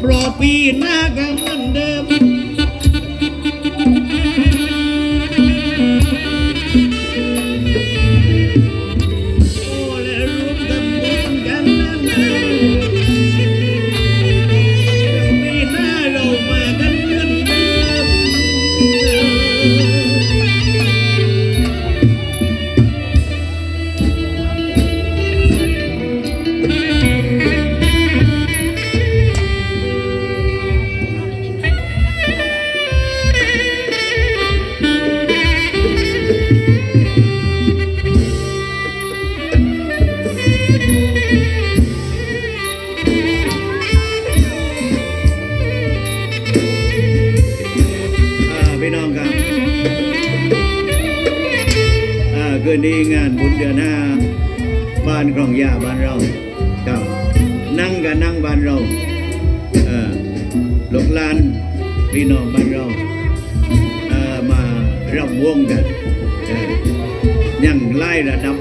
เพราะปีหน้าก็เหมือนเดิม กันนั่งบ้านเราลูกหลานพี่น้องบ้านเรามารำวงกันยังไล่ระดับ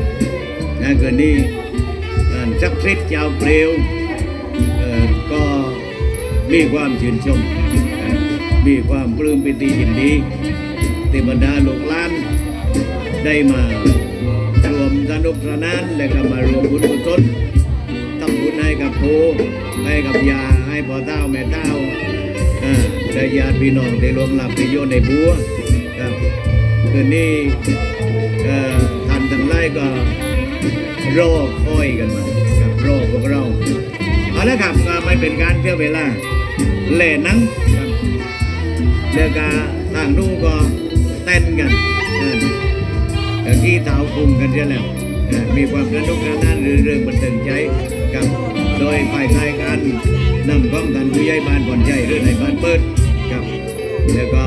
นะคืนนี้สักคริสเจ้าเปลวก็มีความชื่นชมเอ่อมีความปลื้มปิติยินดีที่บรรดาลูกหลานได้มารวมสนุกสนานและก็มารวมบุญกุศล บุญให้กับปู่ให้กับยาให้พ่อเต้าแม่เต้าอ่าและญาติพี่น้องที่รวมหลับที่โยนในบัวครับคืนนี่ท่านทั้งหลายก็รอคอยกันมาครับรอพวกเราเอาละครับก็ไม่เป็นการเสียเวลาเล่นนังครับเรือก็ทางนู้ก็เต้นกันเออเออขี้เท้าคุมกันเสียแล้วมีความสนุกสนานเรื่องเรื่องบันเทิงใจ ฝ่ายชายการนำกล้องทันผู้ใหญ่บ้านผ่อนใจเรื่องในบ้านเปิดครับแล้วก็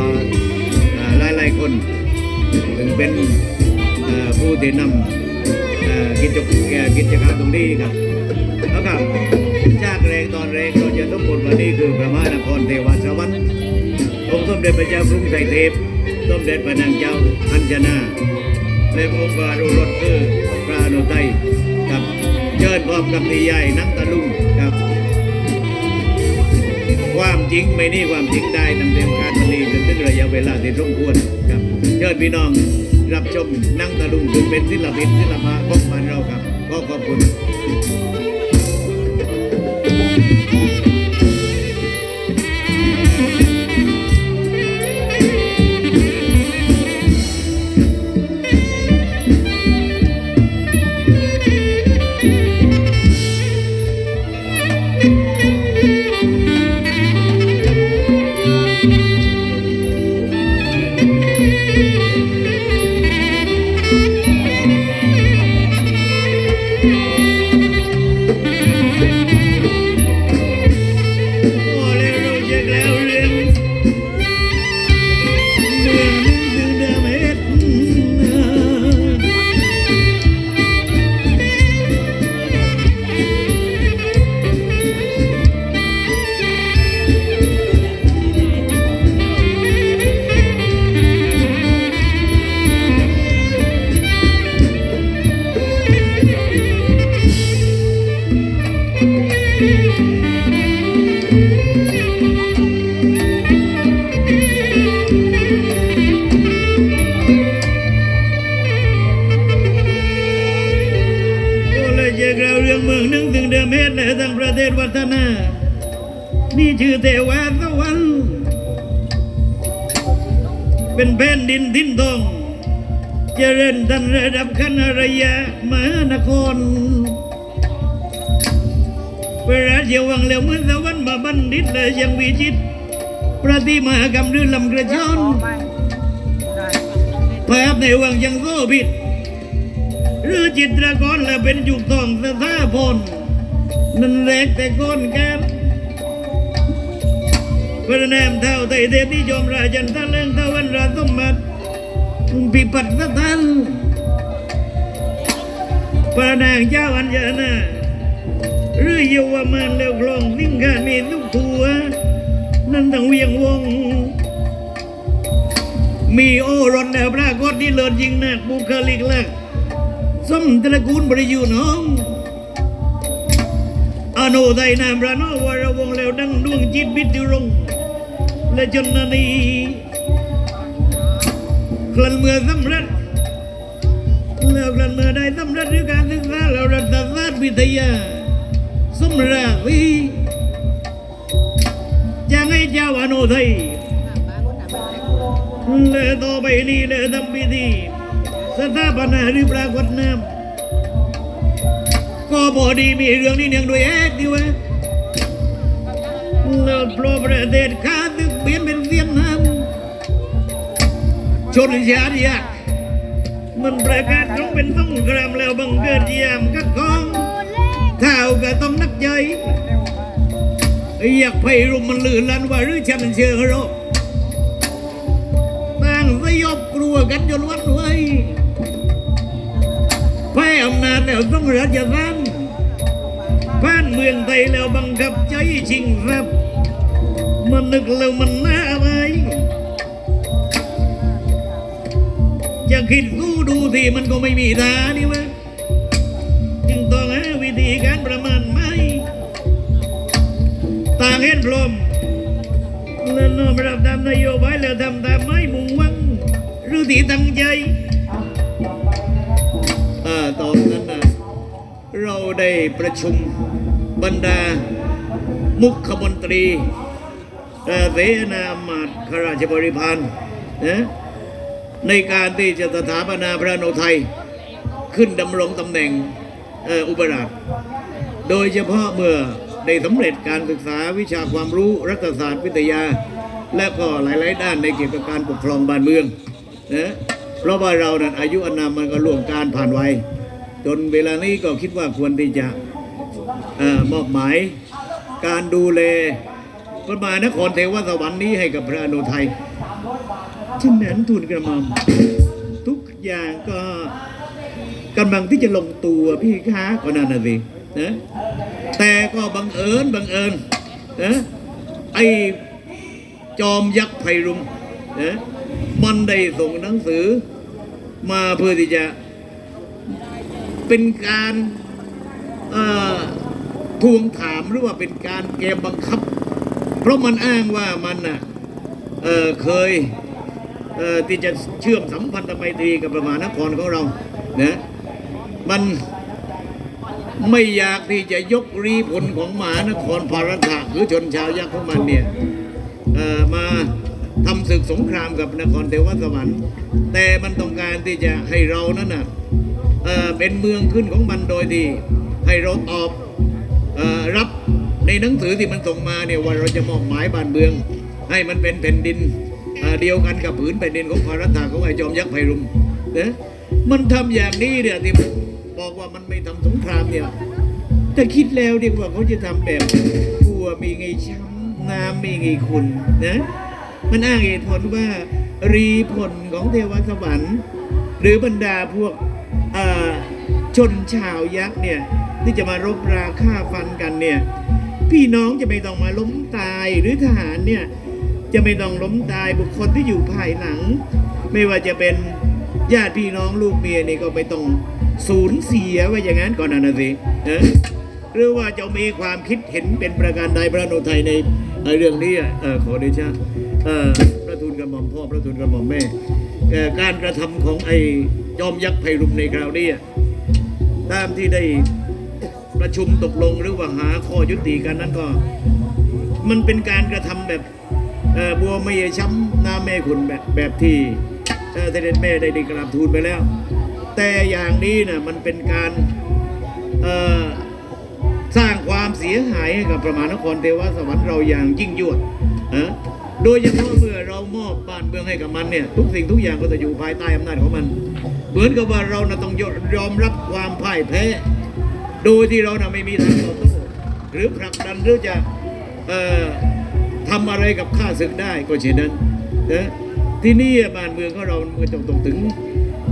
อ่าหลายคนถึงเป็นผู้ที่นำกิจกรรกิจกรรมตรงนี้ครับแล้วครับจากแรงตอนแรงเราจะต้องบทวันนี้คือพระมหานครเทวสวรรค์องค์สมเด็จพระเจ้ากรุงไทยเทพสมเด็จพระนางเจ้าอัญชนาและองค์บารุรถคือพระอนุไทยครับเชิญพร้อมกับนิยายนังตะลุง ความจริงไม่นี่ความจริงได้นำเต็มการวันนี้จนถึงระยะเวลาที่สมควรครับเชิญพี่น้องรับชมนั่งตะลุงถึงเป็นศิลปินศิลปะของบ้านเราครับก็ขอบคุณ เลยเช็คแล้วเรื่องเมืองหนึงถึงเดิมเฮ็ดและทั้งประเทศวัฒนา นี่ชื่อเทวาสวรรค์เป็นแผ่นดินทิ้นทองเจริญทันระดับคณะระยะมหานครเวลาเที่ยววังแล้วเหมือนสวรรค์มาบัณฑิตเลยยังวิจิตรประติมากรรมรื่นลำกระชอนภาพในวังยังโซบิด หรือจิตรกรและเป็นจุกทองสถาพลนั่นแหลกแต่ก้นแก้มพระนามเท่าไตเทพนิยมราชันทะเลิงตะวันราสมบัติพิพัฒน์สถานพระนางเจ้าอัญญนาหรือเยาวมานแล้วคลองสิ่งข้ามีทุกทัว นั่นต้งเวียงวง มีโอรสและปรากฏที่เลิศยิงนักบุคลิกลักษ สมตระกูลบริยูน้องอโนไทยนามระโนวรวงแล้วดังดวงจิตวิทยุรง และจนนานีคลันเมื่อสำเร็จแล้วคลันเมื่อได้สำเร็จด้วยการศึกษาแล้วรัฐศาสตร์วิทยาสมราวีจะให้เจ้าอโนไทยและต่อไปนี้และทำพิธี สถาปนหรือปรากฏนามก็พอดีมีเรื่องนี้เนื่องด้วยเอกดีวะแล้วพระประเทศข้าตึกเปลี่ยนเป็นเวียดนามชนชาติยากมันประกาศลงเป็นสงครามแล้วบังเกิดยามกักกองข้าวก็ต้องนักใจอยากไปรุมมันลื่นลันว่าหรือฉันเชื่อโรคต่างสยบกลัวกันจนวันไว้ อำนาจแล้วต้องรัชสันบ้านเมืองไทยแล้วบังคับใจชิงรัพย์มันนึกแล้วมันน่าอะไปจะคิดสู้ดูทีมันก็ไม่มีทานี่วะจึงต้องหาวิธีการประมาณไม่ต่างเห็นพรมและน้อมรับตามนโยบายแล้วทำตามไม่มุ่งหวังหรือที่ตั้งใจ เราได้ประชุมบรรดา มุขมนตรีเสนามาตขราชบริพารนะในการที่จะสถาปนาพระนไทย ขึ้นดำรงตำแหน่งอุปราชโดยเฉพาะเมื่อได้สำเร็จการศึกษาวิชาความรู้รัฐศาสตร์วิทยา และก็หลาย ๆ ด้านในเกี่ยวกับการปกครองบ้านเมืองนะเพราะว่าเรานั้นอายุอานามมันก็ล่วงการผ่านวัย จนเวลานี้ก็คิดว่าควรที่จะอมอบหมายการดูแลพระมหานครเทวสวรรค์นี้ให้กับพระอนุทัยฉะนั้นทูลกระหม่อมทุกอย่างก็กำลังที่จะลงตัวพี่ค้าก็นั่นน่ะสินะแต่ก็บังเอิญบังเอิญนะไอ้จอมยักษ์ไพรุงนะมันได้ส่งหนังสือมาเพื่อที่จะ เป็นการทวงถามหรือว่าเป็นการเกมบังคับ เพราะมันอ้างว่ามันน่ะเเคยเที่จะเชื่อมสัมพันธไมตรีกับประมหานครของเรานะมันไม่อยากที่จะยกรีผลของมหานครพารัตะหรือชนชาวยักษ์ของมันเนี่ยมาทำศึกสงครามกับนครเทวสวรรค์ แต่มันต้องการที่จะให้เรานั้นน่ะเอ่อ เป็นเมืองขึ้นของมันโดยที่ให้เราตอบอรับในหนังสือที่มันส่งมาเนี่ยว่าเราจะมอบหมายบ้านเมือง ให้มันเป็นแผ่นดินเดียวกันกับผืนแผ่นดินของพารัตถาของไอ้จอมยักษ์ไพรุมนะมันทำอย่างนี้เนี่ยที่บอกว่ามันไม่ทำสงครามเนี่ยแต่คิดแล้วดีกว่าเขาจะทำแบบกลัวมีไงช้ำน้ำมีไงคุณนะมันอ้างเหตุผลว่ารีผลของเทวสวรรค์ หรือบรรดาพวก ชนชาวยักษ์เนี่ยที่จะมารบราฆ่าฟันกันเนี่ยพี่น้องจะไม่ต้องมาล้มตายหรือทหารเนี่ยจะไม่ต้องล้มตายบุคคลที่อยู่ภายหลัง ไม่ว่าจะเป็นญาติพี่น้องลูกเมียนี่ก็ไม่ต้องสูญเสียไว้อย่างนั้นก่อนนะนะสิหรือว่าจะมีความคิดเห็นเป็นประการใดพระนไทยในเรื่องนี้อะเออขอเดชะพระทูลกระหม่อมพ่อพระทูลกระหม่อมแม่การกระทำของไอ จอมยักษ์ไพรุมในคราวนี้อ่ตามที่ได้ประชุมตกลงหรือว่าหาข้อยุติกันนั้นก็ มันเป็นการกระทำแบบบัวไม่ยช้ำน้ำแม่ขุนแบบแบบที่เอ่อเสด็จแม่ได้ได้กราบทูลไปแล้ว แต่อย่างนี้นะมันเป็นการสร้างความเสียหายให้กับประมานครเทวสวรรค์เราอย่างยิ่งยวดนะ โดยเฉพาะเมื่อเรามอบบ้านเมืองให้กับมันเนี่ย ทุกสิ่งทุกอย่างก็จะอยู่ภายใต้อำนาจของมัน เหมือนกับว่าเรานะต้องยอมรับความพ่ายแพ้ โดยที่เรานะไม่มีทางต่อสู้หรือผลักดันหรือจะเอ่อทำอะไรกับข้าศึกได้ก็เช่นนั้นนะที่นี่บ้านเมืองของเรามันจะต้องถึง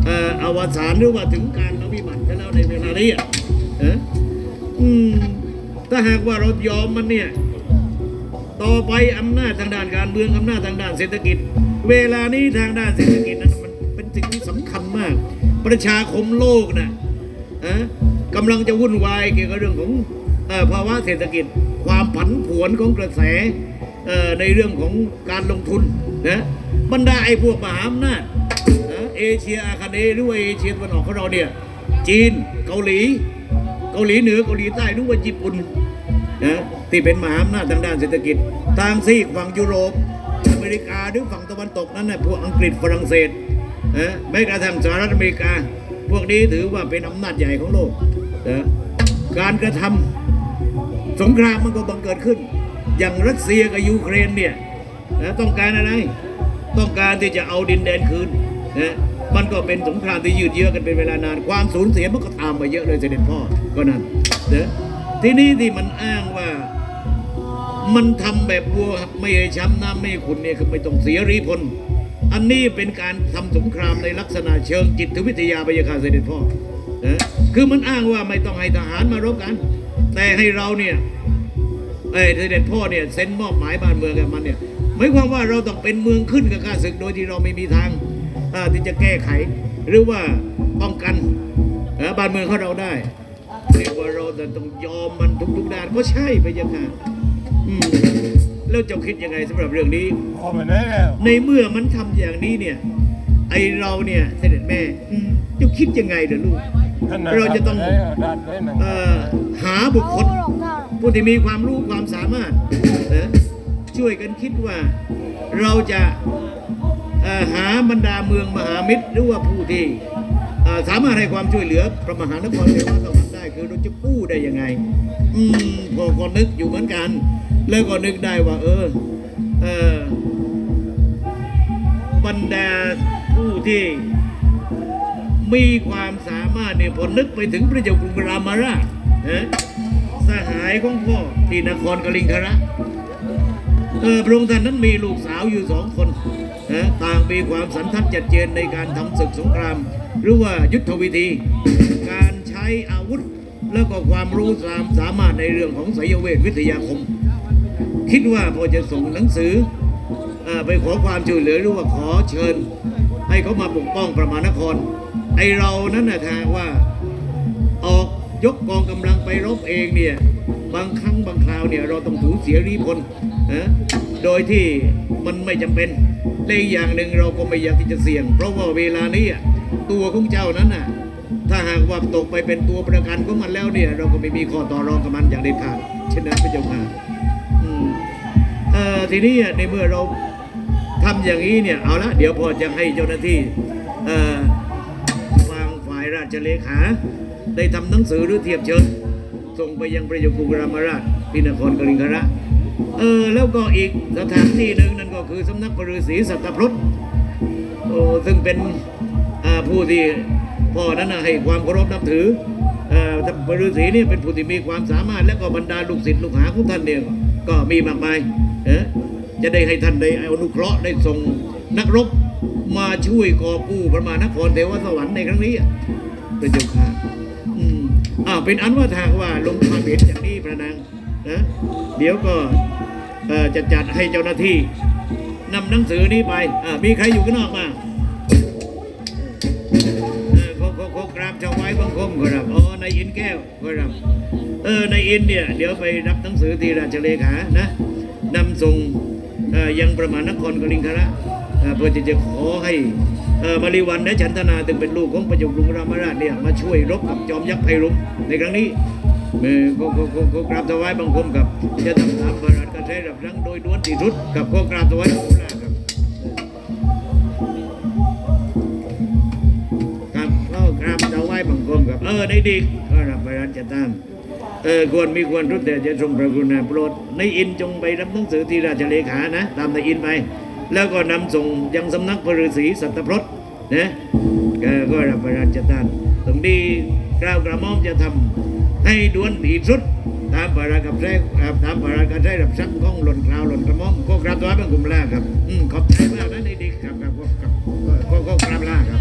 เอ่ออวสานหรือว่าถึงการนวิบัติกันแล้วในเวลานี้อะนะอืมถ้าหากว่าเรายอมมันเนี่ย ต่อไปอำนาจทางด้านการเมืองอำนาจทางด้านเศรษฐกิจ เวลานี้ทางด้านเศรษฐกิจนั้นมันเป็นสิ่งที่สำคัญมาก ประชาคมโลกนะอะกำลังจะวุ่นวายเกี่ยวกับเรื่องของภาวะเศรษฐกิจ ความผันผวนของกระแสในเรื่องของการลงทุนนะบรรดาไอ้พวกมหาอำนาจเอเชียอาคาเนหรือว่าเอเชียตะวันออกของเราเนี่ยจีนเกาหลี เกาหลีเหนือเกาหลีใต้หรือว่าญี่ปุ่น นะที่เป็นมหาอำนาจทางด้านเศรษฐกิจ ทางซีกฝั่งยุโรปอเมริกาหรือฝั่งตะวันตกนั้นนะพวกอังกฤษฝรั่งเศสนะแม้กระทั่งสหรัฐอเมริกา พวกนี้ถือว่าเป็นอำนาจใหญ่ของโลกนะการกระทำสงครามมันก็บังเกิดขึ้น อย่างรัสเซียกับยูเครนเนี่ยนะต้องการอะไร ต้องการที่จะเอาดินแดนคืนนะมันก็เป็นสงครามที่ยืดเยื้อกันเป็นเวลานาน ความสูญเสียมันก็ตามมาเยอะเลยเสด็จพ่อก็นั่นนะ ทีนี้ที่มันอ้างว่ามันทำแบบวัวไม่ให้ช้ำน้ำไม่ให้ขุนเนี่ยคือไม่ต้องเสียรีพล อันนี้เป็นการทำสงครามในลักษณะเชิงจิตวิทยาพยาคาเสด็จพ่อนะคือมันอ้างว่าไม่ต้องให้ทหารมารบกัน แต่ให้เราเนี่ยเอ้ยเสด็จพ่อเนี่ยเซ็นมอบหมายบ้านเมืองกับมันเนี่ยหมายความว่าเราต้องเป็นเมืองขึ้นกับข้าศึกโดยที่เราไม่มีทางที่จะแก้ไข หรือว่าป้องกันบ้านเมืองของเราได้ เรียกว่าเราจะต้องยอมมันทุกๆด้านก็ใช่พยาคาอืมแล้วเจ้าคิดยังไงสำหรับเรื่องนี้พอมาได้แล้วในเมื่อมันทำอย่างนี้เนี่ย ไอเราเนี่ยเสด็จแม่อืมเจ้าคิดยังไงเดี๋ยวลูกเราจะต้อง ดันได้หนึ่งเอ่อหาบุคคล ผู้ที่มีความรู้ความสามารถนะช่วยกันคิดว่าเราจะเอ่อหาบรรดาเมืองมหามิตร หรือว่าผู้ที่เอ่อสามารถให้ความช่วยเหลือพระมหานครเทวสวรรค์ ได้คือเราจะกู้ได้ยังไง อืมพอก็นึกอยู่เหมือนกัน แล้วก็นึกได้ว่า เออ เออบรรดาผู้ที่ มีความสามารถเนี่ยพอนึกไปถึงพระเจ้ากรุงรามาราชนะสหายของพ่อที่นครกลิงคระเออพระองค์ท่านนั้นมีลูกสาวอยู่สองคนนะต่างมีความสันทัดจัดเจนในการทำศึกสงคราม หรือว่ายุทธวิธี การใช้อาวุธ แล้วก็ความรู้สามสามารถในเรื่องของไสยเวทวิทยาคม คิดว่าพอจะส่งหนังสืออไปขอความช่วยเหลือหรือว่าขอเชิญ ให้เขามาปกป้องประมานคร ไอเรานั้นนะทางว่าออกยกกองกำลังไปรบเองเนี่ยบางครั้งบางคราวเนี่ยเราต้องสูญเสียรีพลนะโดยที่มันไม่จำเป็นและอีกอย่างหนึ่งเราก็ไม่อยากที่จะเสี่ยง เพราะว่าเวลานี้ตัวของเจ้านั้นน่ะ ถ้าหากว่าตกไปเป็นตัวประกันของมันแล้วเนี่ย เราก็ไม่มีข้อต่อรองกับมันอย่างเด็ดขาดเช่นนั้นพระเจ้าค่ะเออทีนี้ในเมื่อเราทำอย่างนี้เนี่ยเอาละเดี๋ยวพอจะให้เจ้าหน้าที่เอ่อทางฝ่ายราชเลขา ได้ทำหนังสือหรือเทียบเชิญส่งไปยังพระเจ้ากรามราชที่นครกลิงคระเออแล้วก็อีกสถานที่หนึ่งนั่นก็คือสำนักพระฤาษีสัตพรตโอ้ซึ่งเป็นผู้ที่ พ่อนั้นนะให้ความเคารพนับถือเอ่อพระฤาษีนี่เป็นผู้ที่มีความสามารถและก็บรรดาลูกศิษย์ลูกหาของท่านเนี่ยก็มีมากมายเออจะได้ให้ท่านได้อนุเคราะห์ได้ส่งนักรบมาช่วยกอกู้พระมานครเทวสวรรค์ในครั้งนี้อะเป็นเจ้าค่ะอืมอ่าเป็นอันว่าทางว่าลงความเห็นอย่างนี้พระนางนะเดี๋ยวก็เอ่อจะจัดให้เจ้าหน้าที่นำหนังสือนี้ไปอ่ามีใครอยู่ข้างนอกมาเวายบังคมครับอ๋อในายอินแก้วครับเออในายอินเนี่ยเดี๋ยวไปรับหนังสือที่ราชเลขานะนำส่งยังประมาณนครกลิงคระเพื่อที่จะขอให้มาริวันและฉันทนาถึงเป็นลูกของพระเจ้ากรุงรามราชเนี่ยมาช่วยรบกับจอมยักษ์ไพรุมในครั้งนี้ก็ก็ก็ก็กราบถวายบังคมกับจะทำตามพระราชกระแสรับรั้งโดยด่วนที่สุดกับก็กราบถวาย เออในดีก็รับพระราชทานเออควรมีควรรุดแต่จะทรงพระกรุณาโปรดในอินจงไปรับหนังสือที่ราชเลขานะ ตามในอินไป แล้วก็นำส่งยังสำนักพระฤาษีสัตพรตนะเอ่อก็รับพระราชทานตรงนี้กล่าวกระหม่อมจะทำให้ด่วนที่สุด ตามพระราชกับแท้ตามพระราชกับแท้รับสั่งของหล่นกล่าวหล่นกระหม่อมก็กราบถวายบังคมลาครับอืมขอบใจมากนะในดีครับครับครับก็ก็กราบลาครับ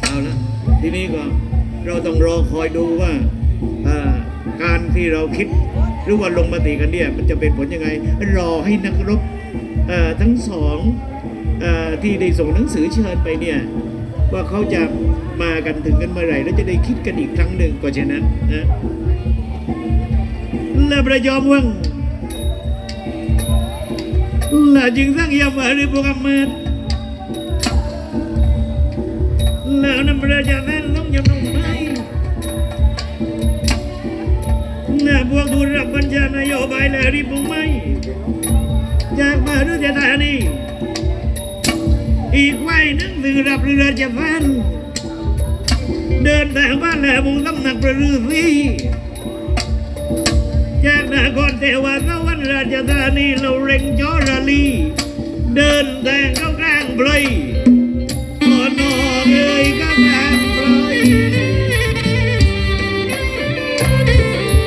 เอาละทีนี้ก็ เราต้องรอคอยดูว่าการที่เราคิดหรือว่าลงมติกันเนี่ยมันจะเป็นผลยังไง รอให้นักรบทั้งสองอที่ได้ส่งหนังสือเชิญไปเนี่ยว่าเขาจะมากันถึงกันเมื่อไหร่แล้วจะได้คิดกันอีกครั้งหนึ่งก็ฉะนั้นนะและประยอมวังและจึงสร้างยามหาริบุกำมืดแล้วนำประชาชนลงยำลงไม้าบวกผู้รับบัญชานโยบายและริบุงไม่จากมาหรือจานีอีกไว้นึงสือรับเรือจะฟันเดินทางบ้านแหลมุงตำหนักประฤษีจากนาครเทวาสวรรค์ราชธานีเราเร่งจอราลี เดินทางเข้ากลางเปลยขอนอเอ้ยเข้ากลางเปลย